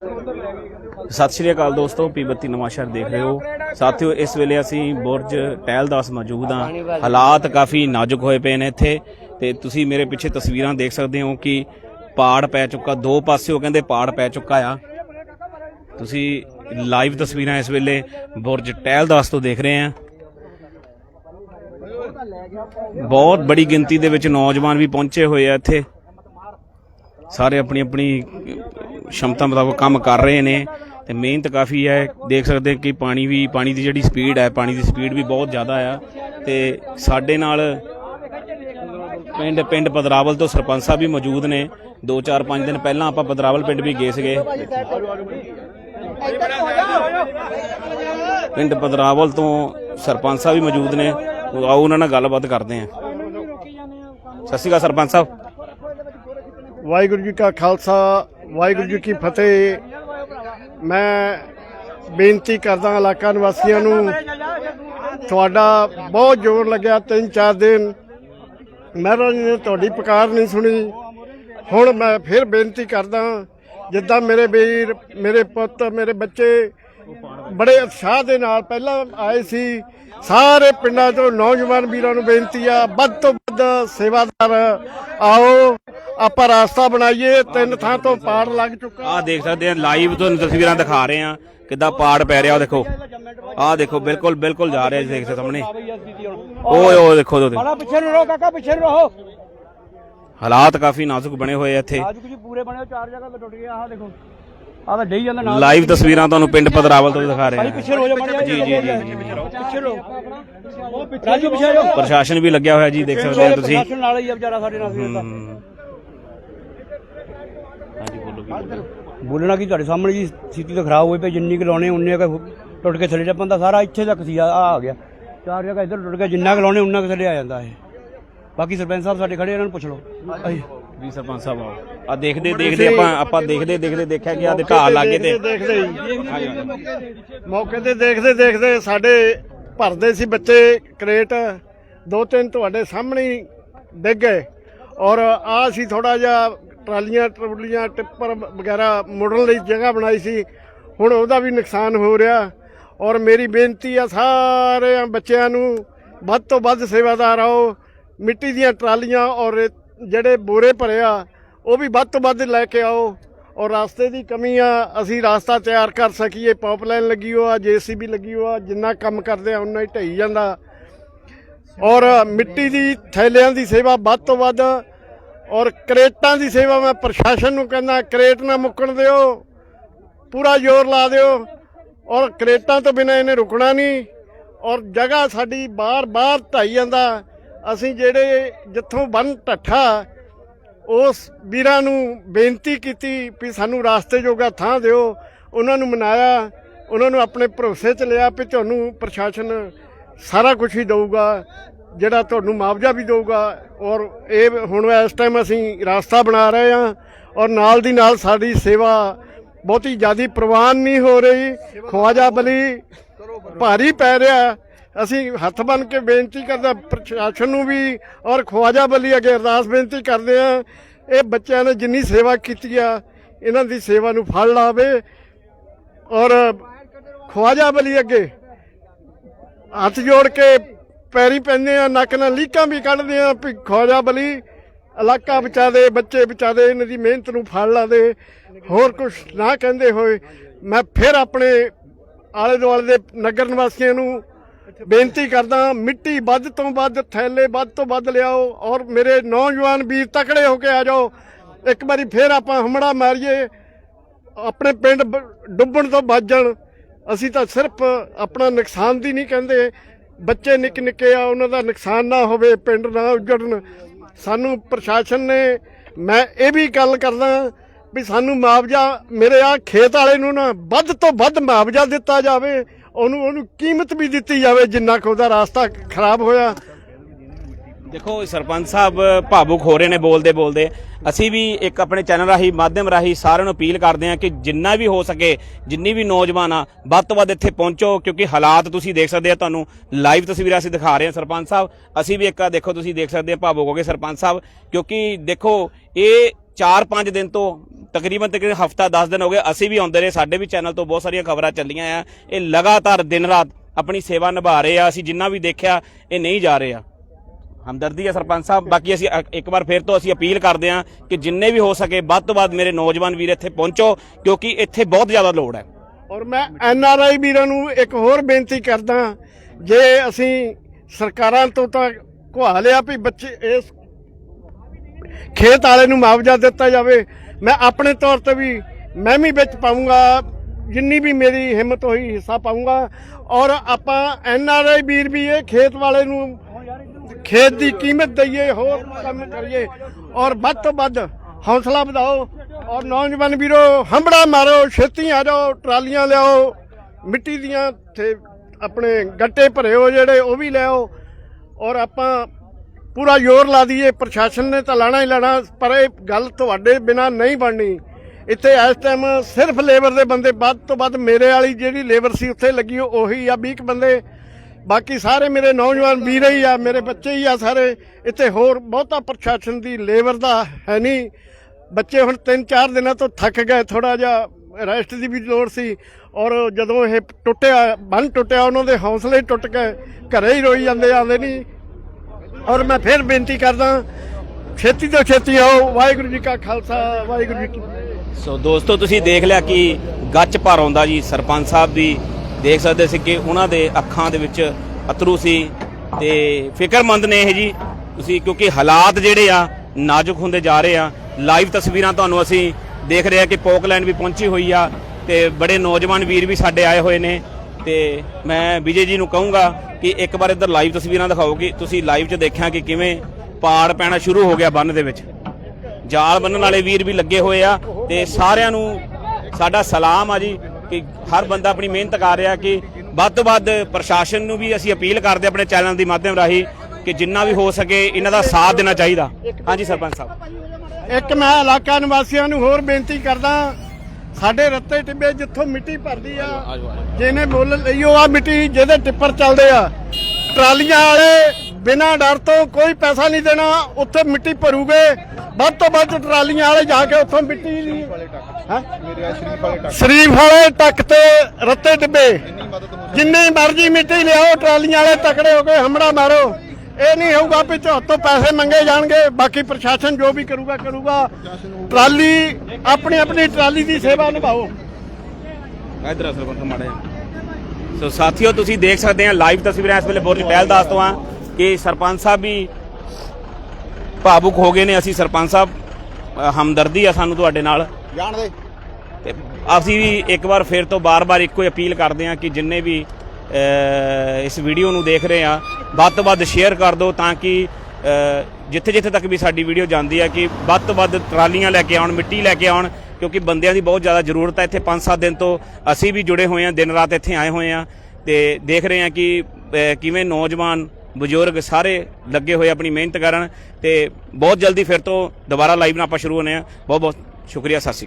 ਸਤਿ ਸ਼੍ਰੀ ਅਕਾਲ ਦੋਸਤੋ, ਪੀਬਤੀ ਨਵਾਸ਼ਰ ਦੇਖ ਰਹੇ ਹੋ। ਸਾਥੀਓ, ਇਸ ਵੇਲੇ ਅਸੀਂ ਬੁਰਜ ਟਹਿਲਦਾਸ ਮੌਜੂਦ ਹਾਂ। ਹਾਲਾਤ ਕਾਫੀ ਨਾਜ਼ੁਕ ਹੋਏ ਪਏ ਨੇ ਇੱਥੇ ਤੇ ਤੁਸੀਂ ਮੇਰੇ ਪਿੱਛੇ ਤਸਵੀਰਾਂ ਦੇਖ ਸਕਦੇ ਹੋ ਕਿ ਪਾੜ ਪੈ ਚੁੱਕਾ, ਦੋ ਪਾਸਿਓਂ ਕਹਿੰਦੇ ਪਾੜ ਪੈ ਚੁੱਕਾ ਆ। ਤੁਸੀਂ ਲਾਈਵ ਤਸਵੀਰਾਂ ਇਸ ਵੇਲੇ ਬੁਰਜ ਟਹਿਲਦਾਸ ਤੋਂ ਦੇਖ ਰਹੇ ਆ ਬਹੁਤ ਬੜੀ ਗਿਣਤੀ ਦੇ ਵਿੱਚ ਨੌਜਵਾਨ ਵੀ ਪਹੁੰਚੇ ਹੋਏ ਆ ਇੱਥੇ। ਸਾਰੇ ਆਪਣੀ ਆਪਣੀ ਸ਼ਮਤਾ ਮੁਤਾਬਕ ਕੰਮ ਕਰ ਰਹੇ ਨੇ ਤੇ ਮਿਹਨਤ ਕਾਫੀ ਹੈ। ਦੇਖ ਸਕਦੇ ਕਿ ਪਾਣੀ ਵੀ, ਪਾਣੀ ਦੀ ਜਿਹੜੀ ਸਪੀਡ ਹੈ, ਪਾਣੀ ਦੀ ਸਪੀਡ ਵੀ ਬਹੁਤ ਜ਼ਿਆਦਾ ਆ ਤੇ ਸਾਡੇ ਨਾਲ ਪਿੰਡ ਪਿੰਡ ਪਦਰਾਵਲ ਤੋਂ ਸਰਪੰਚ ਸਾਹਿਬ ਵੀ ਮੌਜੂਦ ਨੇ। 2 4 5 ਦਿਨ ਪਹਿਲਾਂ ਆਪਾਂ ਪਦਰਾਵਲ ਪਿੰਡ ਵੀ ਗਏ ਸੀਗੇ। ਪਿੰਡ ਪਦਰਾਵਲ ਤੋਂ ਸਰਪੰਚ ਸਾਹਿਬ ਵੀ ਮੌਜੂਦ ਨੇ। ਆਓ ਉਹਨਾਂ ਨਾਲ ਗੱਲਬਾਤ ਕਰਦੇ ਆਂ ਸਤਿ ਸ਼੍ਰੀ ਅਕਾਲ ਸਰਪੰਚ ਸਾਹਿਬ। ਵਾਹਿਗੁਰੂ ਜੀ ਕਾ ਖਾਲਸਾ, ਵਾਹਿਗੁਰੂ ਜੀ ਕੀ ਫਤਿਹ। ਮੈਂ ਬੇਨਤੀ ਕਰਦਾ ਇਲਾਕਾ ਨਿਵਾਸੀਆਂ ਨੂੰ, ਤੁਹਾਡਾ ਬਹੁਤ ਜ਼ੋਰ ਲੱਗਿਆ ਤਿੰਨ ਚਾਰ ਦਿਨ। ਮਹਾਰਾਜ ਨੇ ਤੁਹਾਡੀ ਪੁਕਾਰ ਨਹੀਂ ਸੁਣੀ। ਹੁਣ ਮੈਂ ਫਿਰ ਬੇਨਤੀ ਕਰਦਾ ਜਿੱਦਾਂ ਮੇਰੇ ਵੀਰ, ਮੇਰੇ ਪੁੱਤ, ਮੇਰੇ ਬੱਚੇ ਬੜੇ ਉਤਸ਼ਾਹ ਦੇ ਨਾਲ ਪਹਿਲਾਂ ਆਏ ਸੀ। ਸਾਰੇ ਪਿੰਡਾਂ ਤੋਂ ਨੌਜਵਾਨ ਵੀਰਾਂ ਨੂੰ ਬੇਨਤੀ ਆ ਵੱਧ ਤੋਂ ਵੱਧ ਸੇਵਾਦਾਰ ਆਓ ਆਪਾਂ ਰਾਸਤਾ ਬਣਾਈਏ ਤਿੰਨ ਥਾਂ ਤੋਂ ਪਾੜ ਲੱਗ ਚੁੱਕਾ। ਆਹ ਦੇਖ ਸਕਦੇ ਆ ਲਾਈਵ ਤੁਹਾਨੂੰ ਤਸਵੀਰਾਂ ਦਿਖਾ ਰਹੇ ਆ ਕਿੱਦਾਂ ਪਾੜ ਪੈ ਰਿਹਾ ਉਹ ਦੇਖੋ। ਆਹ ਦੇਖੋ ਬਿਲਕੁਲ ਬਿਲਕੁਲ ਜਾ ਰਿਹਾ ਜੀ ਦੇਖ ਸਕਦੇ ਸਾਹਮਣੇ। ਓਏ ਓਏ ਦੇਖੋ ਉਹਦੇ ਮਾੜਾ ਪਿੱਛੇ ਨੂੰ ਰਹੋ ਕਾਕਾ ਪਿੱਛੇ ਨੂੰ ਰਹੋ ਹਾਲਾਤ ਕਾਫੀ ਨਾਜ਼ੁਕ ਬਣੇ ਹੋਏ ਆ ਇੱਥੇ। ਆਜੂ ਜੀ ਪੂਰੇ ਬਣੇ ਚਾਰ ਜਗ੍ਹਾ ਤੇ ਟੁੱਟ ਗਿਆ ਆਹ ਦੇਖੋ। ਆਹ ਤਾਂ ਡਈ ਜਾਂਦਾ ਨਾਲ। ਲਾਈਵ ਤਸਵੀਰਾਂ ਤੁਹਾਨੂੰ ਪਿੰਡ ਪਦਰਾਵਲ ਤੋਂ ਦਿਖਾ ਰਹੇ ਭਾਈ ਆ ਪਿੱਛੇ ਰੋ ਜਾ ਮਾੜਾ ਜੀ, ਜੀ, ਜੀ, ਜੀ। ਪਿੱਛੇ ਰੋ। ਰਾਜੂ ਪਿੱਛੇ ਰੋ ਪ੍ਰਸ਼ਾਸਨ ਵੀ ਲੱਗਿਆ ਹੋਇਆ ਜੀ ਦੇਖ ਸਕਦੇ ਹੋ ਤੁਸੀਂ। ਪ੍ਰਸ਼ਾਸਨ ਨਾਲ ਹੀ ਆ ਵਿਚਾਰਾ ਸਾਡੇ ਨਾਲ ਸਵੇਰ ਦਾ ਹਮ। ਹਾਂਜੀ ਬੋਲੋ ਕੀ ਬੋਲੋ। ਬੋਲਣਾ ਕੀ ਤੁਹਾਡੇ ਸਾਹਮਣੇ ਜੀ? ਸਥਿਤੀ ਤਾਂ ਖਰਾਬ ਹੋਈ ਪਈ ਜਿੰਨੀ ਕੁ ਲਾਉਣੇ ਉਨੇ ਕੁ ਟੁੱਟ ਕੇ ਥੱਲੇ ਟੱਪਣ ਦਾ ਸਾਰਾ ਇੱਥੇ ਤੱਕ ਸੀ ਆ ਆ ਆ ਗਿਆ। ਚਾਰ ਜਗ੍ਹਾ ਇੱਧਰ ਟੁੱਟ ਗਿਆ ਜਿੰਨਾ ਕੁ ਲਾਉਣੇ ਉਨਾ ਕੁ ਥੱਲੇ ਆ ਜਾਂਦਾ ਇਹ। ਬਾਕੀ ਸਰਪੰਚ ਸਾਹਿਬ ਸਾਡੇ ਖੜੇ ਇਹਨਾਂ ਨੂੰ ਪੁੱਛ ਲਓ। ਅਸੀਂ ਵੀ ਸਰਪੰਚ ਸਾਹਿਬ ਆਓ। ਆ ਦੇਖਦੇ ਦੇਖਦੇ ਆਪਾਂ ਆਪਾਂ ਦੇਖਦੇ ਦੇਖਦੇ ਦੇਖਿਆ ਕਿ ਆ ਦੇ ਢਾਲ ਲੱਗੇ ਤੇ। ਦੇਖਦੇ ਹੀ ਮੌਕੇ ਤੇ ਦੇਖਦੇ ਦੇਖਦੇ ਸਾਡੇ ਭਰਦੇ ਸੀ ਬੱਚੇ ਕ੍ਰੇਟ। ਦੋ ਤਿੰਨ ਤੁਹਾਡੇ ਸਾਹਮਣੇ ਹੀ ਡਿੱਗ ਗਏ। ਔਰ ਆ ਸੀ ਥੋੜਾ ਜਿਹਾ ਟਰਾਲੀਆਂ ਟਰਬਲੀਆਂ ਟਿੱਪਰ ਵਗੈਰਾ ਮੁੜਨ ਲਈ ਜਗ੍ਹਾ ਬਣਾਈ ਸੀ। ਹੁਣ ਉਹਦਾ ਵੀ ਨੁਕਸਾਨ ਹੋ ਰਿਹਾ। ਔਰ ਮੇਰੀ ਬੇਨਤੀ ਆ ਸਾਰੇ ਬੱਚਿਆਂ ਨੂੰ ਵੱਧ ਤੋਂ ਵੱਧ ਸੇਵਾਦਾਰ ਆਓ। ਮਿੱਟੀ ਦੀਆਂ ਟਰਾਲੀਆਂ ਔਰ ਜਿਹੜੇ ਬੋਰੇ ਭਰੇ ਆ, ਉਹ ਵੀ ਵੱਧ ਤੋਂ ਵੱਧ ਲੈ ਕੇ ਆਓ। ਔਰ ਰਾਸਤੇ ਦੀ ਕਮੀ ਆ, ਅਸੀਂ ਰਾਸਤਾ ਤਿਆਰ ਕਰ ਸਕੀਏ। ਪਾਈਪਲਾਈਨ ਲੱਗੀ ਹੋ ਆ ਜੀਸੀਬੀ ਲੱਗੀ ਹੋ ਆ ਜਿੰਨਾ ਕੰਮ ਕਰਦੇ ਆ ਉਨਾ ਹੀ ਢਈ ਜਾਂਦਾ। ਔਰ ਮਿੱਟੀ ਦੀ, ਥੈਲਿਆਂ ਦੀ ਸੇਵਾ ਵੱਧ ਤੋਂ ਵੱਧ। ਔਰ ਕਰੇਟਾਂ ਦੀ ਸੇਵਾ ਮੈਂ ਪ੍ਰਸ਼ਾਸਨ ਨੂੰ ਕਹਿੰਦਾ, ਕਰੇਟ ਨਾ ਮੁੱਕਣ ਦਿਓ। ਪੂਰਾ ਜ਼ੋਰ ਲਾ ਦਿਓ। ਔਰ ਕਰੇਟਾਂ ਤੋਂ ਬਿਨਾਂ ਇਹਨੇ ਰੁਕਣਾ ਨਹੀਂ। ਔਰ ਜਗ੍ਹਾ ਸਾਡੀ ਬਾਰ-ਬਾਰ ਢਾਈ ਜਾਂਦਾ। ਅਸੀਂ ਜਿਹੜੇ ਜਿੱਥੋਂ ਬੰਨ ਢੱਠਾ, ਉਸ ਵੀਰਾਂ ਨੂੰ ਬੇਨਤੀ ਕੀਤੀ ਵੀ ਸਾਨੂੰ ਰਾਸਤੇ ਜੋਗਾ ਥਾਂ ਦਿਓ, ਉਹਨਾਂ ਨੂੰ ਮਨਾਇਆ, ਉਹਨਾਂ ਨੂੰ ਆਪਣੇ ਭਰੋਸੇ 'ਚ ਲਿਆ ਵੀ ਤੁਹਾਨੂੰ ਪ੍ਰਸ਼ਾਸਨ ਸਾਰਾ ਕੁਝ ਹੀ ਦਊਗਾ, ਜਿਹੜਾ ਤੁਹਾਨੂੰ ਮੁਆਵਜ਼ਾ ਵੀ ਦੇਊਗਾ। ਔਰ ਇਹ ਹੁਣ ਇਸ ਟਾਈਮ ਅਸੀਂ ਰਾਸਤਾ ਬਣਾ ਰਹੇ ਹਾਂ ਔਰ ਨਾਲ ਦੀ ਨਾਲ ਸਾਡੀ ਸੇਵਾ ਬਹੁਤੀ ਜ਼ਿਆਦੀ ਪ੍ਰਵਾਨ ਨਹੀਂ ਹੋ ਰਹੀ। ਖਵਾਜਾ ਬਲੀ ਭਾਰੀ ਪੈ ਰਿਹਾ। ਅਸੀਂ ਹੱਥ ਬਨ ਕੇ ਬੇਨਤੀ ਕਰਦਾ, ਪ੍ਰਸ਼ਾਸਨ ਨੂੰ ਵੀ ਔਰ ਖਵਾਜਾ ਬਲੀ ਅੱਗੇ ਅਰਦਾਸ ਬੇਨਤੀ ਕਰਦੇ ਆ ਇਹ ਬੱਚਿਆਂ ਨੇ ਜਿੰਨੀ ਸੇਵਾ ਕੀਤੀ ਆ, ਇਹਨਾਂ ਦੀ ਸੇਵਾ ਨੂੰ ਫਲ ਲਾਵੇ ਔਰ ਖਵਾਜਾ ਬਲੀ ਅੱਗੇ ਹੱਥ ਜੋੜ ਕੇ ਪੈਰੀ ਪੈਂਦੇ ਆ ਨੱਕ ਨਾਲ ਲੀਕਾਂ ਵੀ ਕੱਢਦੇ ਆ ਵੀ ਖਵਾਜਾ ਬਲੀ ਇਲਾਕਾ ਬਚਾ ਦੇ, ਬੱਚੇ ਬਚਾ ਦੇ, ਇਹਨਾਂ ਦੀ ਮਿਹਨਤ ਨੂੰ ਫਲ ਲਾ ਦੇ। ਹੋਰ ਕੁਝ ਨਾ ਕਹਿੰਦੇ ਹੋਏ, ਮੈਂ ਫਿਰ ਆਪਣੇ ਆਲੇ ਦੁਆਲੇ ਦੇ ਨਗਰ ਨਿਵਾਸੀਆਂ ਨੂੰ ਬੇਨਤੀ ਕਰਦਾ, ਮਿੱਟੀ ਵੱਧ ਤੋਂ ਵੱਧ, ਥੈਲੇ ਵੱਧ ਤੋਂ ਵੱਧ ਲਿਆਓ ਔਰ ਮੇਰੇ ਨੌਜਵਾਨ ਵੀਰ ਤਕੜੇ ਹੋ ਕੇ ਆ ਜਾਓ। ਇੱਕ ਵਾਰੀ ਫਿਰ ਆਪਾਂ ਹਮੜਾ ਮਾਰੀਏ। ਆਪਣੇ ਪਿੰਡ ਡੁੱਬਣ ਤੋਂ ਬਚਣ ਅਸੀਂ ਤਾਂ ਸਿਰਫ ਆਪਣਾ ਨੁਕਸਾਨ ਦੀ ਨਹੀਂ ਕਹਿੰਦੇ। ਬੱਚੇ ਨਿੱਕ ਨਿੱਕੇ ਆ, ਉਹਨਾਂ ਦਾ ਨੁਕਸਾਨ ਨਾ ਹੋਵੇ, ਪਿੰਡ ਨਾ ਉਜੜਨ। ਸਾਨੂੰ ਪ੍ਰਸ਼ਾਸਨ ਨੇ, ਮੈਂ ਇਹ ਵੀ ਗੱਲ ਕਰਦਾ ਵੀ ਸਾਨੂੰ ਮੁਆਵਜ਼ਾ ਮੇਰੇ ਆ ਖੇਤ ਵਾਲੇ ਨੂੰ ਨਾ ਵੱਧ ਤੋਂ ਵੱਧ ਮੁਆਵਜ਼ਾ ਦਿੱਤਾ ਜਾਵੇ। ਉਹਨੂੰ ਉਹਨੂੰ ਕੀਮਤ ਵੀ ਦਿੱਤੀ ਜਾਵੇ ਜਿੰਨਾ ਕੁ ਉਹਦਾ ਰਾਸਤਾ ਖਰਾਬ ਹੋਇਆ। ਦੇਖੋ, ਸਰਪੰਚ ਸਾਹਿਬ ਭਾਵੁਕ ਹੋ ਰਹੇ ਨੇ ਬੋਲਦੇ ਬੋਲਦੇ। ਅਸੀਂ ਵੀ ਇੱਕ ਆਪਣੇ ਚੈਨਲ ਰਾਹੀਂ, ਮਾਧਿਅਮ ਰਾਹੀਂ ਸਾਰਿਆਂ ਨੂੰ ਅਪੀਲ ਕਰਦੇ ਹਾਂ ਕਿ ਜਿੰਨਾ ਵੀ ਹੋ ਸਕੇ, ਜਿੰਨੀ ਵੀ ਨੌਜਵਾਨ ਆ, ਵੱਧ ਤੋਂ ਵੱਧ ਇੱਥੇ ਪਹੁੰਚੋ, ਕਿਉਂਕਿ ਹਾਲਾਤ ਤੁਸੀਂ ਦੇਖ ਸਕਦੇ ਆ, ਤੁਹਾਨੂੰ ਲਾਈਵ ਤਸਵੀਰਾਂ ਅਸੀਂ ਦਿਖਾ ਰਹੇ ਹਾਂ ਸਰਪੰਚ ਸਾਹਿਬ। ਅਸੀਂ ਵੀ ਇੱਕ ਦੇਖੋ, ਤੁਸੀਂ ਦੇਖ ਸਕਦੇ ਆ, ਭਾਵੁਕ ਹੋ ਗਏ ਸਰਪੰਚ ਸਾਹਿਬ। ਕਿਉਂਕਿ ਦੇਖੋ, ਇਹ 4-5 ਦਿਨ ਤੋਂ, ਤਕਰੀਬਨ ਤਕਰੀਬਨ ਹਫਤਾ 10 ਦਿਨ ਹੋ ਗਏ, ਅਸੀਂ ਵੀ ਆਉਂਦੇ ਰਹੇ, ਸਾਡੇ ਵੀ ਚੈਨਲ ਤੋਂ ਬਹੁਤ ਸਾਰੀਆਂ ਖਬਰਾਂ ਚੱਲੀਆਂ ਆ। ਇਹ ਲਗਾਤਾਰ ਦਿਨ ਰਾਤ ਆਪਣੀ ਸੇਵਾ ਨਿਭਾ ਰਹੇ ਆ, ਅਸੀਂ ਜਿੰਨਾ ਵੀ ਦੇਖਿਆ, ਇਹ ਨਹੀਂ ਜਾ ਰਹੇ ਆ। ਹਮਦਰਦੀ ਹੈ ਸਰਪੰਚ ਸਾਹਿਬ, ਬਾਕੀ ਅਸੀਂ ਇੱਕ ਵਾਰ ਫਿਰ ਤੋਂ ਅਸੀਂ ਅਪੀਲ ਕਰਦੇ ਹਾਂ ਕਿ ਜਿੰਨੇ ਵੀ ਹੋ ਸਕੇ, ਵੱਧ ਤੋਂ ਵੱਧ ਮੇਰੇ ਨੌਜਵਾਨ ਵੀਰ ਇੱਥੇ ਪਹੁੰਚੋ, ਕਿਉਂਕਿ ਇੱਥੇ ਬਹੁਤ ਜ਼ਿਆਦਾ ਲੋੜ ਹੈ। ਔਰ ਮੈਂ ਐਨ ਆਰ ਆਈ ਵੀਰਾਂ ਨੂੰ ਇੱਕ ਹੋਰ ਬੇਨਤੀ ਕਰਦਾ ਜੇ ਅਸੀਂ ਸਰਕਾਰਾਂ ਤੋਂ ਤਾਂ ਕੁਹਾ ਲਿਆ ਵੀ ਬੱਚੇ, ਇਸ ਖੇਤ ਵਾਲੇ ਨੂੰ ਮੁਆਵਜ਼ਾ ਦਿੱਤਾ ਜਾਵੇ। ਮੈਂ ਆਪਣੇ ਤੌਰ ਤੇ ਵੀ ਮੈਂ ਵੀ ਵਿੱਚ ਪਾਉਂਗਾ ਜਿੰਨੀ ਵੀ ਮੇਰੀ ਹਿੰਮਤ ਹੋਈ ਹਿੱਸਾ ਪਾਉਂਗਾ ਔਰ ਆਪਾਂ ਐਨ ਆਰ ਆਈ ਵੀਰ ਵੀ ਇਹ ਖੇਤ ਵਾਲੇ ਨੂੰ ਖੇਤ ਦੀ ਕੀਮਤ ਦਈਏ, ਹੋਰ ਕੰਮ ਕਰੀਏ। ਔਰ ਵੱਧ ਤੋਂ ਵੱਧ ਹੌਸਲਾ ਵਧਾਓ। ਔਰ ਨੌਜਵਾਨ ਵੀਰੋ, ਹੰਬੜਾ ਮਾਰੋ, ਛੇਤੀ ਆ ਜਾਓ, ਟਰਾਲੀਆਂ ਲਿਆਓ, ਮਿੱਟੀ ਦੀਆਂ ਤੇ ਆਪਣੇ ਗੱਟੇ ਭਰੇ ਹੋ ਜਿਹੜੇ, ਉਹ ਵੀ ਲਿਆਓ ਔਰ ਆਪਾਂ ਪੂਰਾ ਜ਼ੋਰ ਲਾ ਦਈਏ, ਪ੍ਰਸ਼ਾਸਨ ਨੇ ਤਾਂ ਲਾਣਾ ਹੀ ਲਾਣਾ, ਪਰ ਇਹ ਗੱਲ ਤੁਹਾਡੇ ਬਿਨਾ ਨਹੀਂ ਬਣਨੀ। ਇੱਥੇ ਇਸ ਟਾਈਮ ਸਿਰਫ ਲੇਬਰ ਦੇ ਬੰਦੇ, ਵੱਧ ਤੋਂ ਵੱਧ ਮੇਰੇ ਵਾਲੀ ਜਿਹੜੀ ਲੇਬਰ ਸੀ ਉੱਥੇ ਲੱਗੀ, ਉਹੀ ਆ 20 ਕੁ ਬੰਦੇ। ਬਾਕੀ ਸਾਰੇ ਮੇਰੇ ਨੌਜਵਾਨ ਵੀਰ ਹੀ ਆ, ਮੇਰੇ ਬੱਚੇ ਹੀ ਆ ਸਾਰੇ। ਇੱਥੇ ਹੋਰ ਬਹੁਤਾ ਪ੍ਰਸ਼ਾਸਨ ਦੀ ਲੇਬਰ ਦਾ ਹੈ ਨਹੀਂ। ਬੱਚੇ ਹੁਣ 3-4 ਦਿਨਾਂ ਤੋਂ ਥੱਕ ਗਏ ਥੋੜਾ ਜਿਹਾ ਰੈਸਟ ਦੀ ਵੀ ਲੋੜ ਸੀ। ਔਰ ਜਦੋਂ ਇਹ ਟੁੱਟਿਆ, ਬੰਨ ਟੁੱਟਿਆ, ਉਹਨਾਂ ਦੇ ਹੌਸਲੇ ਟੁੱਟ ਗਏ। ਘਰੇ ਹੀ ਰੋਈ ਜਾਂਦੇ ਆਂਦੇ ਨਹੀਂ। ਔਰ ਮੈਂ ਫਿਰ ਬੇਨਤੀ ਕਰਦਾ ਛੇਤੀ ਤੋਂ ਛੇਤੀ ਆਓ, ਵਾਹਿਗੁਰੂ ਜੀ ਕਾ ਖਾਲਸਾ, ਵਾਹਿਗੁਰੂ ਜੀ ਕੀ ਸੋ ਦੋਸਤੋ, ਤੁਸੀਂ ਦੇਖ ਲਿਆ ਕਿ ਗੱਚ ਭਰ ਆਉਂਦਾ ਜੀ, ਸਰਪੰਚ ਸਾਹਿਬ ਦੀ ਦੇਖ ਸਕਦੇ ਸੀ ਕਿ ਉਹਨਾਂ ਦੇ ਅੱਖਾਂ ਦੇ ਵਿੱਚ ਅਥਰੂ ਸੀ ਤੇ ਫਿਕਰਮੰਦ ਨੇ ਇਹ ਜੀ। ਤੁਸੀਂ ਕਿਉਂਕਿ ਹਾਲਾਤ ਜਿਹੜੇ ਆ, ਨਾਜ਼ੁਕ ਹੁੰਦੇ ਜਾ ਰਹੇ ਆ। ਲਾਈਵ ਤਸਵੀਰਾਂ ਤੁਹਾਨੂੰ ਅਸੀਂ ਦੇਖ ਰਹੇ ਆ ਕਿ ਪੋਕਲੈਂਡ ਵੀ ਪਹੁੰਚੀ ਹੋਈ ਆ ਤੇ ਬੜੇ ਨੌਜਵਾਨ ਵੀਰ ਵੀ ਸਾਡੇ ਆਏ ਹੋਏ ਨੇ। ਤੇ ਮੈਂ ਵਿਜੇ ਜੀ ਨੂੰ ਕਹੂੰਗਾ ਕਿ ਇੱਕ ਵਾਰ ਇੱਧਰ ਲਾਈਵ ਤਸਵੀਰਾਂ ਦਿਖਾਓਗੇ ਤੁਸੀਂ ਲਾਈਵ 'ਚ ਦੇਖਿਆ ਕਿ ਕਿਵੇਂ ਪਾੜ ਪੈਣਾ ਸ਼ੁਰੂ ਹੋ ਗਿਆ ਬੰਨ ਦੇ ਵਿੱਚ। ਜਾਲ ਬੰਨਣ ਵਾਲੇ ਵੀਰ ਵੀ ਲੱਗੇ ਹੋਏ ਆ ਤੇ ਸਾਰਿਆਂ ਨੂੰ ਸਾਡਾ ਸਲਾਮ ਆ ਜੀ ਕਿ ਹਰ ਬੰਦਾ ਆਪਣੀ ਮਿਹਨਤ ਕਰ ਰਿਹਾ ਕਿ ਵੱਧ ਤੋਂ ਵੱਧ ਪ੍ਰਸ਼ਾਸਨ ਨੂੰ ਵੀ ਅਸੀਂ ਅਪੀਲ ਕਰਦੇ ਆਪਣੇ ਚੈਨਲ ਦੀ ਮਾਧਿਅਮ ਰਾਹੀਂ ਕਿ ਜਿੰਨਾ ਵੀ ਹੋ ਸਕੇ ਇਹਨਾਂ ਦਾ ਸਾਥ ਦੇਣਾ ਚਾਹੀਦਾ। ਹਾਂਜੀ, ਸਰਪੰਚ ਸਾਹਿਬ। ਇੱਕ ਮੈਂ ਇਲਾਕਾ ਨਿਵਾਸੀਆਂ ਨੂੰ ਹੋਰ ਬੇਨਤੀ ਕਰਦਾ ਸਾਡੇ ਰੱਤੇ ਟਿੱਬੇ ਜਿੱਥੋਂ ਮਿੱਟੀ ਭਰਦੀ ਆ ਜਿਹਨੇ ਮੁੱਲ ਲਈਓ ਆ ਮਿੱਟੀ ਜਿਹਦੇ ਟਿੱਪਰ ਚੱਲਦੇ ਆ। ਟਰਾਲੀਆਂ ਵਾਲੇ ਬਿਨਾਂ ਡਰ ਤੋਂ ਕੋਈ ਪੈਸਾ ਨਹੀਂ ਦੇਣਾ ਉੱਥੇ ਮਿੱਟੀ ਭਰੂਗੇ। ਵੱਧ ਤੋਂ ਵੱਧ ਟਰਾਲੀਆਂ ਵਾਲੇ ਜਾ ਕੇ ਉੱਥੋਂ ਮਿੱਟੀ ਹੈਂ? ਸ਼ਰੀਫ ਵਾਲੇ ਟੱਕ। ਤੇ ਰੱਤੇ ਟਿੱਬੇ। ਜਿੰਨੀ ਮਰਜ਼ੀ ਮਿੱਟੀ ਲਿਆਓ ਟਰਾਲੀਆਂ ਵਾਲੇ ਤਕੜੇ ਹੋ ਕੇ ਹਮੜਾ ਮਾਰੋ। ਇਹ ਨਹੀਂ ਹੋਊਗਾ ਵੀ ਤੋਂ ਪੈਸੇ ਮੰਗੇ ਜਾਣਗੇ ਬਾਕੀ ਪ੍ਰਸ਼ਾਸਨ ਜੋ ਵੀ ਕਰੂਗਾ ਕਰੂਗਾ। ਟਰਾਲੀ ਆਪਣੀ ਆਪਣੀ ਟਰਾਲੀ ਦੀ ਸੇਵਾ ਨਿਭਾਓ। ਇਧਰ ਆ ਸਰਪੰਚ ਮਾੜਾ। ਸੋ ਸਾਥੀਓ ਤੁਸੀਂ ਦੇਖ ਸਕਦੇ ਆ ਲਾਈਵ ਤਸਵੀਰਾਂ ਇਸ ਵੇਲੇ ਬੋਰੀ ਪਹਿਲ ਦੱਸ ਤੋਂ ਆ ਕਿ ਸਰਪੰਚ ਸਾਹਿਬ ਵੀ ਭਾਵੁਕ ਹੋ ਗਏ ਨੇ। ਅਸੀਂ ਸਰਪੰਚ ਸਾਹਿਬ ਹਮਦਰਦੀ ਆ ਸਾਨੂੰ ਤੁਹਾਡੇ ਨਾਲ। ਜਾਣ ਦੇ। ਤੇ ਅਸੀਂ ਵੀ ਇੱਕ ਵਾਰ ਫਿਰ ਤੋਂ ਬਾਰ-ਬਾਰ ਇੱਕੋ ਹੀ ਅਪੀਲ ਕਰਦੇ ਹਾਂ ਕਿ ਜਿੰਨੇ ਵੀ ਇਸ ਵੀਡੀਓ ਨੂੰ ਦੇਖ ਰਹੇ ਆ ਵੱਧ ਤੋਂ ਵੱਧ ਸ਼ੇਅਰ ਕਰ ਦਿਓ ਤਾਂ ਕਿ ਜਿੱਥੇ ਜਿੱਥੇ ਤੱਕ ਵੀ ਸਾਡੀ ਵੀਡੀਓ ਜਾਂਦੀ ਹੈ ਕਿ ਵੱਧ ਤੋਂ ਵੱਧ ਟਰਾਲੀਆਂ ਲੈ ਕੇ ਆਉਣ, ਮਿੱਟੀ ਲੈ ਕੇ ਆਉਣ, ਕਿਉਂਕਿ ਬੰਦਿਆਂ ਦੀ ਬਹੁਤ ਜ਼ਿਆਦਾ ਜ਼ਰੂਰਤ ਹੈ ਇੱਥੇ 5-7 ਦਿਨ ਤੋਂ ਅਸੀਂ ਵੀ ਜੁੜੇ ਹੋਏ ਹਾਂ, ਦਿਨ ਰਾਤ ਇੱਥੇ ਆਏ ਹੋਏ ਹਾਂ ਤੇ ਦੇਖ ਰਹੇ ਹਾਂ ਕਿ ਕਿਵੇਂ ਨੌਜਵਾਨ, ਬਜ਼ੁਰਗ ਸਾਰੇ ਲੱਗੇ ਹੋਏ ਆਪਣੀ ਮਿਹਨਤ ਕਰਨ ਤੇ ਬਹੁਤ ਜਲਦੀ ਫਿਰ ਤੋਂ ਦੁਬਾਰਾ ਲਾਈਵ ਨਾਲ ਆਪਾਂ ਸ਼ੁਰੂ ਹੋਣੇ ਆ ਬਹੁਤ ਬਹੁਤ ਸ਼ੁਕਰੀਆ, ਸਤਿ ਸ਼੍ਰੀ ਅਕਾਲ।